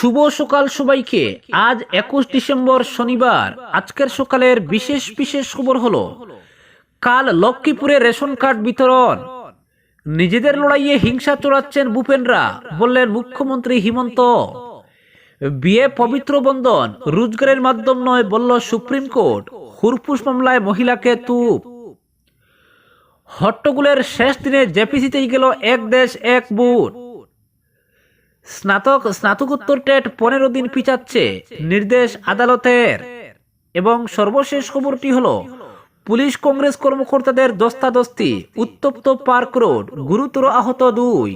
শুভ সকাল সবাইকে। আজ একুশ ডিসেম্বর শনিবার। আজকের সকালের বিশেষ বিশেষ খবর হলো, কাল লক্ষ্মীপুরে রেশন কার্ড বিতরণ। নিজেদের লড়াইয়ে হিংসা চড়াচ্ছেন ভূপেনরা, বললেন মুখ্যমন্ত্রী হিমন্ত। বিয়ে পবিত্র বন্ধন, রোজগারের মাধ্যম নয় বলল সুপ্রিম কোর্ট, হুরপুস মামলায় মহিলাকে তুপ। হট্টগুলের শেষ দিনে জেপিসিতেই গেল এক দেশ এক বুট স্নাতক স্নাতকোত্তর টেট পনেরো দিন পিছাচ্ছে, নির্দেশ আদালতের। এবং সর্বশেষ খবরটি হলো, পুলিশ কংগ্রেস কর্মকর্তাদের দস্তাদস্তি, উত্তপ্ত পার্ক রোড, গুরুতর আহত দুই।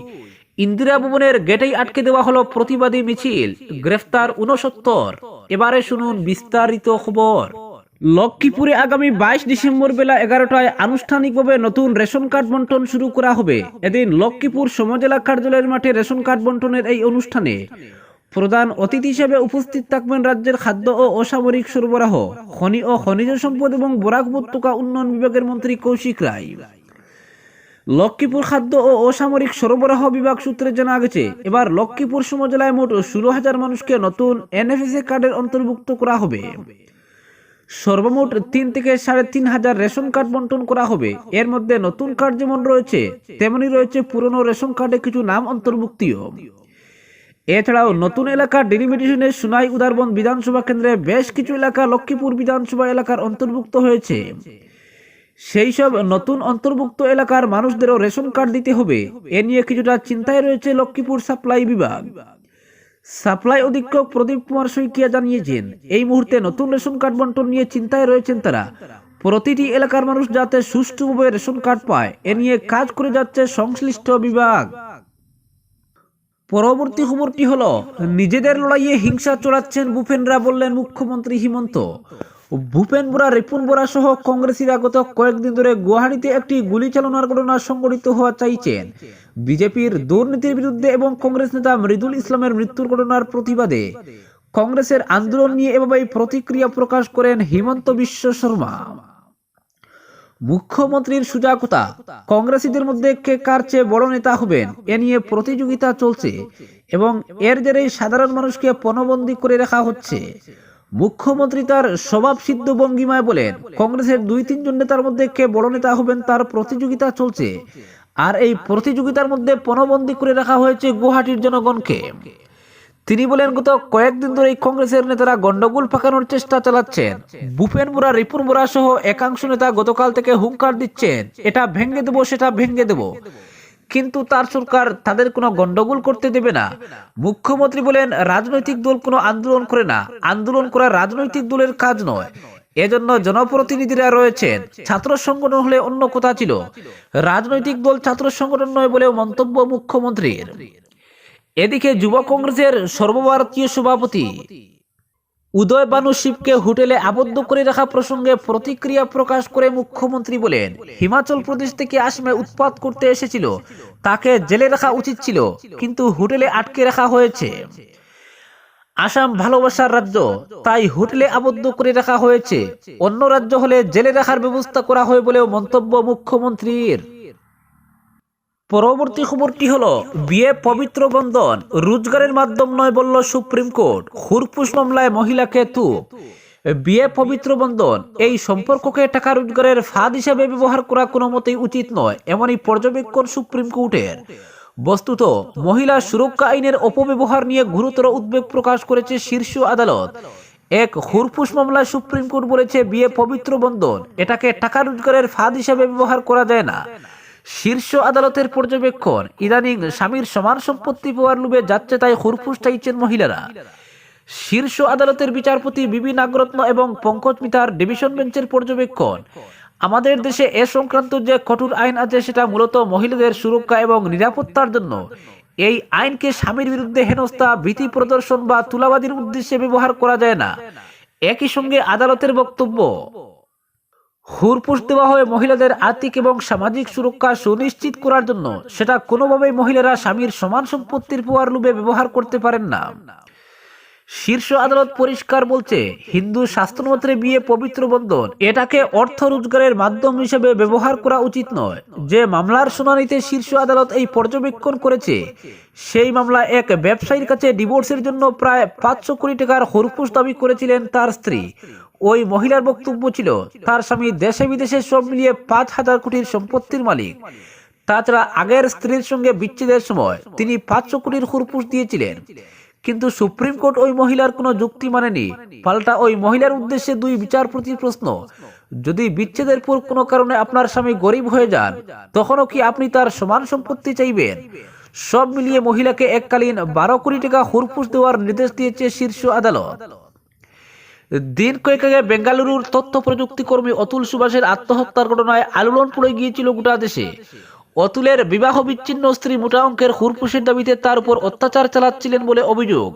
ইন্দিরা ভবনের গেটেই আটকে দেওয়া হলো প্রতিবাদী মিছিল, গ্রেফতার উনসত্তর এবারে শুনুন বিস্তারিত খবর। লক্ষ্মীপুরে আগামী বাইশ ডিসেম্বর বেলা এগারোটায় আনুষ্ঠানিকভাবে নতুন রেশন কার্ড বন্টন শুরু করা হবে। এদিন লক্ষ্মীপুর সমজেলা কার্যালয়ের মাঠে রেশন কার্ড বন্টনের এই অনুষ্ঠানে প্রধান অতিথি হিসেবে উপস্থিত থাকবেন রাজ্যের খাদ্য ও অসামরিক সরবরাহ, খনি ও খনিজ সম্পদ এবং বরাক উপত্যকা উন্নয়ন বিভাগের মন্ত্রী কৌশিক রায়। লক্ষ্মীপুর খাদ্য ও অসামরিক সরবরাহ বিভাগ সূত্রে জানা গেছে, এবার লক্ষ্মীপুর সমজেলায় মোট ষোলো হাজার মানুষকে নতুন এনএফএসএ কার্ডের অন্তর্ভুক্ত করা হবে। সর্বমোট তিন থেকে সাড়ে তিন হাজার রেশন কার্ড বন্টন করা হবে। এর মধ্যে নতুন কার্ড যেমন রয়েছে তেমনি রয়েছে পুরনো রেশন কার্ডে কিছু নাম অন্তর্ভুক্তিও। এছাড়াও নতুন এলাকা ডেলিমিটেশনের সুনাই উদারবন বিধানসভা কেন্দ্রে বেশ কিছু এলাকা লক্ষ্মীপুর বিধানসভা এলাকার অন্তর্ভুক্ত হয়েছে। সেই সব নতুন অন্তর্ভুক্ত এলাকার মানুষদেরও রেশন কার্ড দিতে হবে। এ নিয়ে কিছুটা চিন্তায় রয়েছে লক্ষ্মীপুর সাপ্লাই বিভাগ। সাপ্লাই অধীক্ষক প্রদীপ কুমার শইকিয়া জানিয়েছেন, এই মুহূর্তে নতুন রেশন কার্ড বন্টন নিয়ে চিন্তায় রয়েছেন তারা। প্রতিটি এলাকার মানুষ যাতে সুষ্ঠুভাবে রেশন কার্ড পায়, এ নিয়ে কাজ করে যাচ্ছে সংশ্লিষ্ট বিভাগ। পরবর্তী খবরটি হলো, নিজেদের লড়াইয়ে হিংসা চড়াচ্ছেন ভূপেনরা বললেন মুখ্যমন্ত্রী হিমন্ত। ভূপেন বোরা, রিপুন বোরা সহ কংগ্রেসীরা গত কয়েকদিন ধরে গুয়াহাটিতে একটি গুলি চালানোর ঘটনা সংঘটিত হওয়া চাইছেন। বিজেপির দুর্নীতির বিরুদ্ধে এবং কংগ্রেস নেতা মৃদুল ইসলামের মৃত্যুর ঘটনার প্রতিবাদে কংগ্রেসের আন্দোলন নিয়ে এভাবেই প্রতিক্রিয়া প্রকাশ করেন হিমন্ত বিশ্ব শর্মা। মুখ্যমন্ত্রীর সুজা কথা কংগ্রেসীদের মধ্যে কে কার চেয়ে বড় নেতা হবেন এ নিয়ে প্রতিযোগিতা চলছে এবং এর জেরেই সাধারণ মানুষকে পণবন্দী করে রাখা হচ্ছে। মুখ্যমন্ত্রী তার স্বভাব সিদ্ধ ভঙ্গিমায় বলেন, কংগ্রেসের দুই তিনজন নেতার মধ্যে কে বড় নেতা হবেন তার প্রতিযোগিতা চলছে। আর এই প্রতিযোগিতার মধ্যে পণবন্দী করে রাখা হয়েছে গুয়াহাটির জনগণকে। তিনি বলেন, গত কয়েকদিন ধরে এই কংগ্রেসের নেতারা গন্ডগোল পাকানোর চেষ্টা চালাচ্ছেন। ভূপেন বোরা, রিপুন বোরা সহ একাংশ নেতা গতকাল থেকে হুঙ্কার দিচ্ছেন, এটা ভেঙে দেবো, সেটা ভেঙে দেবো। কিন্তু তার সরকার তাদের কোনো গন্ডগোল করতে দেবে না। মুখ্যমন্ত্রী বলেন, রাজনৈতিক দল কোনো আন্দোলন করে না। আন্দোলন করা রাজনৈতিক দলের কাজ নয়। এজন্য জনপ্রতিনিধিরা রয়েছেন। ছাত্র সংগঠন হলে অন্য কথা ছিল। রাজনৈতিক দল ছাত্র সংগঠন নয় বলেও মন্তব্য মুখ্যমন্ত্রীর। এদিকে যুব কংগ্রেসের সর্বভারতীয় সভাপতি উদয় বানু শিবকে হোটেলে আবদ্ধ করে রাখা প্রসঙ্গে প্রতিক্রিয়া প্রকাশ করে মুখ্যমন্ত্রী বলেন, হিমাচল প্রদেশ থেকে আসামে উৎপাত করতে এসেছিল। তাকে জেলে রাখা উচিত ছিল, কিন্তু হোটেলে আটকে রাখা হয়েছে। আসাম ভালোবাসার রাজ্য, তাই হোটেলে আবদ্ধ করে রাখা হয়েছে। অন্য রাজ্য হলে জেলে রাখার ব্যবস্থা করা হয় বলেও মন্তব্য মুখ্যমন্ত্রীর। পরবর্তী খবরটি হলো, বিয়ে পবিত্র বন্ধন, রোজগারের মাধ্যম নয় বলল সুপ্রিম কোর্ট, হুরপুস মামলায় মহিলাকে তুপ বিয়ে পবিত্র বন্ধন, এই সম্পর্ককে টাকা রোজগারের ফাঁদ হিসাবে ব্যবহার করা কোনো মতেই উচিত নয়, এমনই পর্যবেক্ষণ সুপ্রিম কোর্টের। বস্তুত, মহিলা সুরক্ষা আইনের অপব্যবহার নিয়ে গুরুতর উদ্বেগ প্রকাশ করেছে শীর্ষ আদালত। এক হুরপুস মামলায় সুপ্রিম কোর্ট বলেছে, বিয়ে পবিত্র বন্ধন, এটাকে টাকা রোজগারের ফাঁদ হিসাবে ব্যবহার করা যায় না। শীর্ষ আদালতের পর্যবেক্ষণ, ইদানিং স্বামীর সমান সম্পত্তি পাওয়ার লোভে যাচ্ছে তাই হুরফুস চাইছেন মহিলারা। শীর্ষ আদালতের বিচারপতি বিবি নাগরত্ন এবং পঙ্কজ মিতার ডিভিশন বেঞ্চের পর্যবেক্ষণ, আমাদের দেশে এ সংক্রান্ত যে কঠোর আইন আছে, সেটা মূলত মহিলাদের সুরক্ষা এবং নিরাপত্তার জন্য। এই আইনকে স্বামীর বিরুদ্ধে হেনস্থা, ভীতি প্রদর্শন বা তুলাবাদীর উদ্দেশ্যে ব্যবহার করা যায় না। একই সঙ্গে আদালতের বক্তব্য হুরপুষ দেওয়া হয় মহিলাদের আর্থিক এবং সামাজিক সুরক্ষা সুনিশ্চিত করার জন্য। সেটা কোনোভাবেই মহিলারা স্বামীর সমান সম্পত্তির পোয়ার লোভে ব্যবহার করতে পারেন না। শীর্ষ আদালত পরিষ্কার বলছে, হিন্দু শাস্ত্রমতে বিয়ে পবিত্র বন্ধন এটাকে অর্থ রোজগারের মাধ্যম হিসেবে ব্যবহার করা উচিত নয়। যে মামলার শুনানিতে শীর্ষ আদালত এই পর্যবেক্ষণ করেছে, সেই মামলা এক ব্যবসায়ীর কাছে ডিভোর্সের জন্য প্রায় পাঁচশো কোটি টাকার হরপুস দাবি করেছিলেন তার স্ত্রী। ওই মহিলার বক্তব্য ছিল, তার স্বামী দেশে বিদেশে সব মিলিয়ে পাঁচ হাজার কোটির সম্পত্তির মালিক। তাছাড়া আগের স্ত্রীর সঙ্গে বিচ্ছেদের সময় তিনি পাঁচশো কোটির হুরপুস দিয়েছিলেন। কিন্তু সুপ্রিম কোর্ট ওই মহিলার কোনো যুক্তি মানেনি। পাল্টা ওই মহিলার উদ্দেশ্যে দুই বিচারপতির প্রশ্ন। যদি বিচ্ছেদের পর কোনো কারণে আপনার স্বামী গরিব হয়ে যান, তখনও কি আপনি তার সমান সম্পত্তি চাইবেন? সব মিলিয়ে মহিলাকে এককালীন বারো কোটি টাকা হুরপুস দেওয়ার নির্দেশ দিয়েছে শীর্ষ আদালত। দিন কয়েক আগে বেঙ্গালুরুর তথ্য প্রযুক্তি কর্মী অতুল সুভাষের আত্মহত্যার ঘটনায় আলোড়ন পড়ে গিয়েছিল গোটা দেশে। অতুলের বিবাহ বিচ্ছিন্ন স্ত্রী মোটা অঙ্কের হুরপুষের দাবিতে তার উপর অত্যাচার চালাচ্ছিলেন বলে অভিযোগ।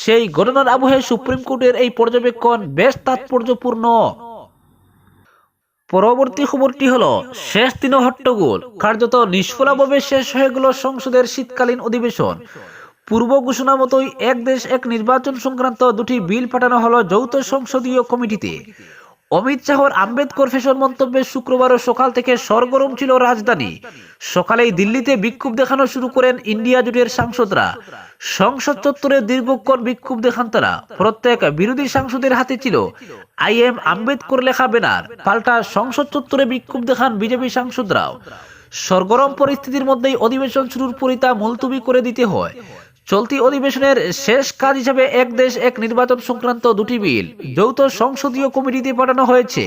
সেই ঘটনার আবহে সুপ্রিম কোর্টের এই পর্যবেক্ষণ বেশ তাৎপর্যপূর্ণ। পরবর্তী খবরটি হলো, শেষ দিন হট্টগোল কার্যত নিষ্ফলাভাবে শেষ হয়ে গেল সংসদের শীতকালীন অধিবেশন। পূর্ব ঘোষণা মতোই এক দেশ এক নির্বাচন সংক্রান্ত দুটি বিল পাঠানো হলো যৌথ সংসদীয় কমিটিতে। অমিত শাহর আম্বেদকর ফ্যাশন মন্তব্যে শুক্রবারও সকাল থেকে সরগরম ছিল রাজধানী। সকালেই দিল্লিতে বিক্ষোভ দেখানো শুরু করেন ইন্ডিয়া জোটের সাংসদরা। সংসদ চত্বরে দীর্ঘক্ষণ বিক্ষোভ দেখান তারা। প্রত্যেক বিরোধী সাংসদের হাতে ছিল আই এম আম্বেদকর লেখা ব্যানার। পাল্টা সংসদ চত্বরে বিক্ষোভ দেখান বিজেপি সাংসদরাও। সরগরম পরিস্থিতির মধ্যেই অধিবেশন শুরুর পরই তা মুলতুবি করে দিতে হয়। চলতি অধিবেশনের শেষ কাজ হিসেবে এক দেশ, এক নির্বাচন সংক্রান্ত দুটি বিল, যৌথ সংসদীয় কমিটিতে পাঠানো হয়েছে।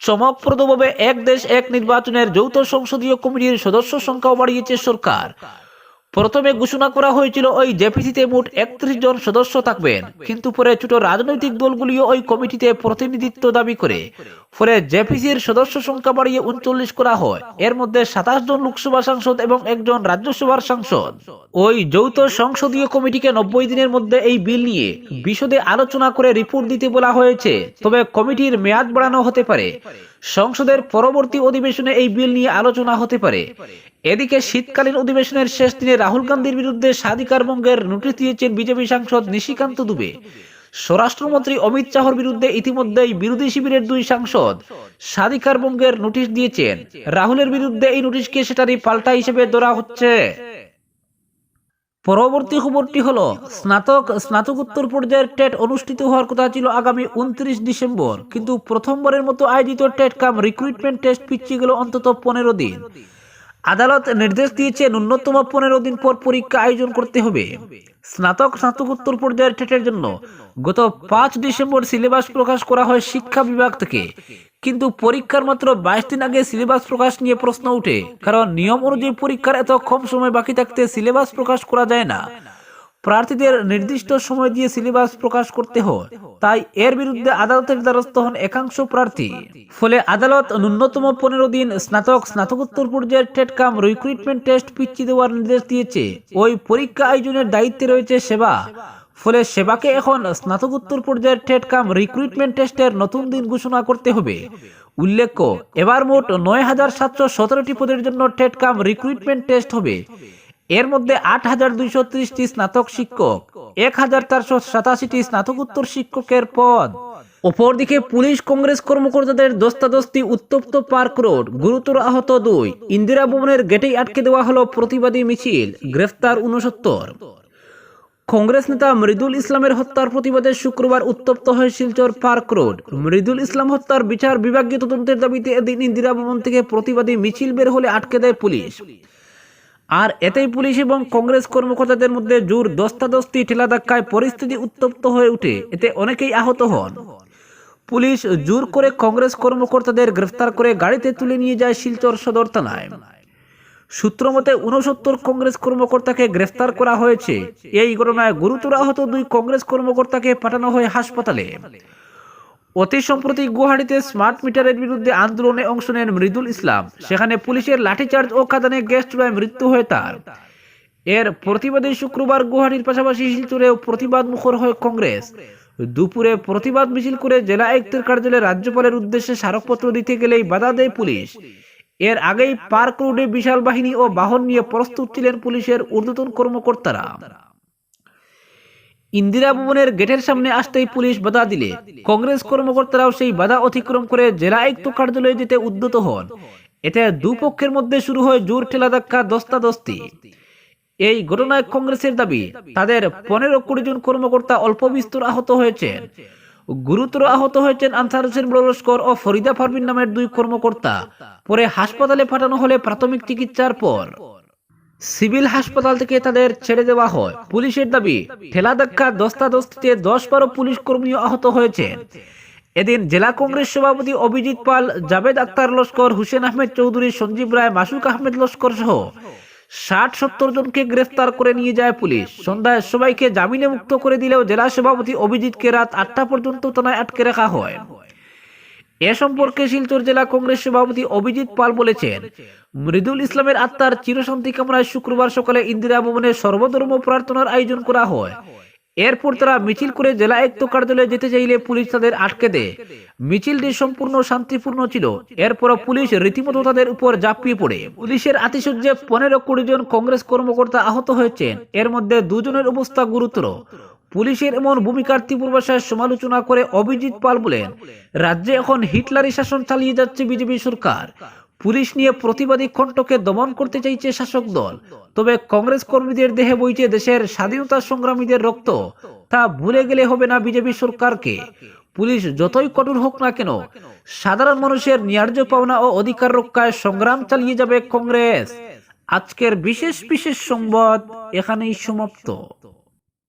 চমকপ্রদভাবে এক দেশ, এক নির্বাচনের যৌথ সংসদীয় কমিটির সদস্য সংখ্যাও বাড়িয়েছে সরকার। প্রথমে ঘোষণা করা হয়েছিল ওই জেপিসিতে মোট একত্রিশ জন সদস্য থাকবেন, কিন্তু পরে ছোট রাজনৈতিক দলগুলিও ওই কমিটিতে প্রতিনিধিত্ব দাবি করে। ফলে জেপিসির সদস্য সংখ্যা বাড়িয়ে উনচল্লিশ করা হয়। এর মধ্যে সাতাশ জন লোকসভা সাংসদ এবং একজন রাজ্যসভার সাংসদ। ওই যৌথ সংসদীয় কমিটিকে নব্বই দিনের মধ্যে এই বিল নিয়ে বিশদে আলোচনা করে রিপোর্ট দিতে বলা হয়েছে। তবে কমিটির মেয়াদ বাড়ানো হতে পারে। সংসদের পরবর্তী অধিবেশনে এই বিল নিয়ে আলোচনা হতে পারে। এদিকে শীতকালীন অধিবেশনের শেষ দিনে রাহুল গান্ধীর বিরুদ্ধে স্বাধিকার নোটিশ দিয়েছেন বিজেপি সাংসদ নিশিকান্ত দুবে। স্বরাষ্ট্রমন্ত্রী অমিত শাহর বিরুদ্ধে ইতিমধ্যেই বিরোধী শিবিরের দুই সাংসদ স্বাধিকার ভঙ্গের নোটিশ দিয়েছেন। রাহুলের বিরুদ্ধে এই নোটিশকে সেটারই পাল্টা হিসেবে ধরা হচ্ছে। পরবর্তী খবরটি হলো, স্নাতক স্নাতকোত্তর পর্যায়ের টেট অনুষ্ঠিত হওয়ার কথা ছিল আগামী উনত্রিশ ডিসেম্বর, কিন্তু প্রথমবারের মতো আয়োজিত টেট কাম রিক্রুটমেন্ট টেস্ট পিছিয়ে গেল অন্তত পনেরো দিন। আদালত নির্দেশ দিয়েছে ন্যূনতম পনেরো দিন পর পরীক্ষা আয়োজন করতে হবে। স্নাতক স্নাতকোত্তর পর্যায়ের টেটের জন্য গত পাঁচ ডিসেম্বর সিলেবাস প্রকাশ করা হয় শিক্ষা বিভাগ থেকে। কিন্তু পরীক্ষার মাত্র বাইশ দিন আগে সিলেবাস প্রকাশ নিয়ে প্রশ্ন উঠে কারণ নিয়ম অনুযায়ী পরীক্ষার এত কম সময় বাকি থাকতে সিলেবাস প্রকাশ করা যায় না। প্রার্থীদের নির্দিষ্ট সময় দিয়ে সিলেবাস প্রকাশ করতে হয়। তাই এর বিরুদ্ধে আদালতের দ্বারস্থ হন একাংশ প্রার্থী। ফলে আদালত ন্যূনতম পনেরো দিন স্নাতক, স্নাতকোত্তর পর্যায়ের টেট কাম রিক্রুটমেন্ট টেস্ট পিছিয়ে দেওয়ার নির্দেশ দিয়েছে। ওই পরীক্ষা আয়োজনের দায়িত্বে রয়েছে সেবা। ফলে সেবাকে এখন স্নাতকোত্তর পর্যায়ের টেট কাম রিক্রুটমেন্ট টেস্টের নতুন দিন ঘোষণা করতে হবে। উল্লেখ্য, এবার মোট নয় হাজার সাতশো সতেরোটি পদের জন্য টেট কাম রিক্রুটমেন্ট টেস্ট হবে। এর মধ্যে আট হাজার দুইশো ত্রিশটি স্নাতক শিক্ষক, এক হাজার চারশো সাতাশিটি স্নাতকোত্তর শিক্ষকের পদ। অপরদিকে পুলিশ, কংগ্রেস কর্মকর্তাদের দস্তাদস্তি উত্তপ্ত পার্ক রোড, গুরুতর আহত দুই, ইন্দিরা ভবনের গেটেই আটকে দেওয়া হলো প্রতিবাদী মিছিল, গ্রেফতার উনসত্তর কংগ্রেস নেতা মৃদুল ইসলামের হত্যার প্রতিবাদে শুক্রবার উত্তপ্ত হয় শিলচর পার্ক রোড। মৃদুল ইসলাম হত্যার বিচার বিভাগীয় তদন্তের দাবিতে এদিন ইন্দিরা ভবন থেকে প্রতিবাদী মিছিল বের হলে আটকে দেয় পুলিশ। আর এতেই পুলিশ এবং কংগ্রেস কর্মকর্তাদের মধ্যে জোর দস্তাদস্তি, ঠেলা ধাক্কায় পরিস্থিতি উত্তপ্ত হয়ে ওঠে এতে অনেকেই আহত হন। পুলিশ জোর করে কংগ্রেস কর্মকর্তাদের গ্রেফতার করে গাড়িতে তুলে নিয়ে যায় শিলচর সদর থানায়। সূত্রমতে উনসত্তর কংগ্রেস কর্মকর্তাকে গ্রেফতার করা হয়েছে। এই ঘটনায় গুরুতর আহত দুই কংগ্রেস কর্মকর্তাকে পাঠানো হয় হাসপাতালে। অতি সম্প্রতি গুয়াহাটিতে স্মার্ট মিটারের বিরুদ্ধে আন্দোলনে অংশ নেন মৃদুল ইসলাম। সেখানে পুলিশের লাঠিচার্জ ও কাদানে গ্যাস চুলায় মৃত্যু হয় তার। এর প্রতিবাদে শুক্রবার গুয়াহাটির পাশাপাশি শিলচরেও প্রতিবাদ মুখর হয় কংগ্রেস। দুপুরে প্রতিবাদ মিছিল করে জেলা আয়ুক্তের কার্যালয়ে রাজ্যপালের উদ্দেশ্যে স্মারকপত্র দিতে গেলেই বাধা দেয় পুলিশ। এর আগেই পার্ক রোডে বিশাল বাহিনী ও বাহন নিয়ে প্রস্তুত ছিলেন পুলিশের ঊর্ধ্বতন কর্মকর্তারা। ইন্দিরা ভবনের গেটের সামনে আসতেই পুলিশ বাধা দিলে। কংগ্রেস কর্মকর্তারাও সেই বাধা অতিক্রম করে জেলা আয়ুক্ত কার্যালয়ে যেতে উদ্যত হন। এতে দুপক্ষের মধ্যে শুরু হয় জোর ঠেলা ধাক্কা, দস্তাদস্তি। এই ঘটনায় কংগ্রেসের দাবি, তাদের পনেরো কুড়ি জন কর্মকর্তা অল্প বিস্তর আহত হয়েছেন। গুরুতর আহত হয়েছেন আনসার হোসেন বড় লস্কর ও ফরিদা পারভিন নামের দুই কর্মকর্তা। পরে হাসপাতালে পাঠানো হলে প্রাথমিক চিকিৎসার পর সিভিল হাসপাতাল থেকে তাদের ছেড়ে দেওয়া হয়। পুলিশের দাবি, ঠেলা ধাক্কা, দস্তাদস্তিতে দশ বারো পুলিশ কর্মীও আহত হয়েছে এদিন জেলা কংগ্রেস সভাপতি অভিজিৎ পাল, জাভেদ আক্তার লস্কর, হুসেন আহমেদ চৌধুরী, সঞ্জীব রায়, মাসুক আহমেদ লস্কর সহ ষাট সত্তর জনকে গ্রেফতার করে নিয়ে যায় পুলিশ। সন্ধ্যায় সবাইকে জামিনে মুক্ত করে দিলেও জেলা সভাপতি অভিজিৎকে রাত আটটা পর্যন্ত থানায় আটকে রাখা হয়। এ সম্পর্কে শিলচর জেলা কংগ্রেস সভাপতি অভিজিৎ পাল বলেছেন, মৃদুল ইসলামের আত্মার চিরশান্তি কামনায় শুক্রবার সকালে ইন্দিরা ভবনে সর্বধর্ম প্রার্থনার আয়োজন করা হয়। এরপর তারা মিছিল করে জেলা আয়ুক্ত কার্যালয়ে যেতে চাইলে পুলিশ তাদের আটকে দেয়। মিছিলটি সম্পূর্ণ শান্তিপূর্ণ ছিল। এরপর পুলিশ রীতিমতো তাদের উপর ঝাঁপিয়ে পড়ে। পুলিশের আতিশয্যে পনেরো কুড়ি জন কংগ্রেস কর্মকর্তা আহত হয়েছেন। এর মধ্যে দুজনের অবস্থা গুরুতর। পুলিশের এমন ভূমিকার তীব্র ভাষায় সমালোচনা করে অভিজিৎ পাল বলেন, রাজ্যে এখন হিটলারি শাসন চালিয়ে যাচ্ছে বিজেপি সরকার। পুলিশ নিয়ে প্রতিবাদী কণ্ঠকে দমন করতে চাইছে শাসক দল। তবে কংগ্রেস কর্মীদের দেহে বইছে দেশের স্বাধীনতা সংগ্রামীদের রক্ত। তা ভুলে গেলে হবে না বিজেপি সরকারকে। পুলিশ যতই কঠোর হোক না কেন, সাধারণ মানুষের ন্যায্য পাওনা ও অধিকার রক্ষায় সংগ্রাম চালিয়ে যাবে কংগ্রেস। আজকের বিশেষ বিশেষ সংবাদ এখানেই সমাপ্ত।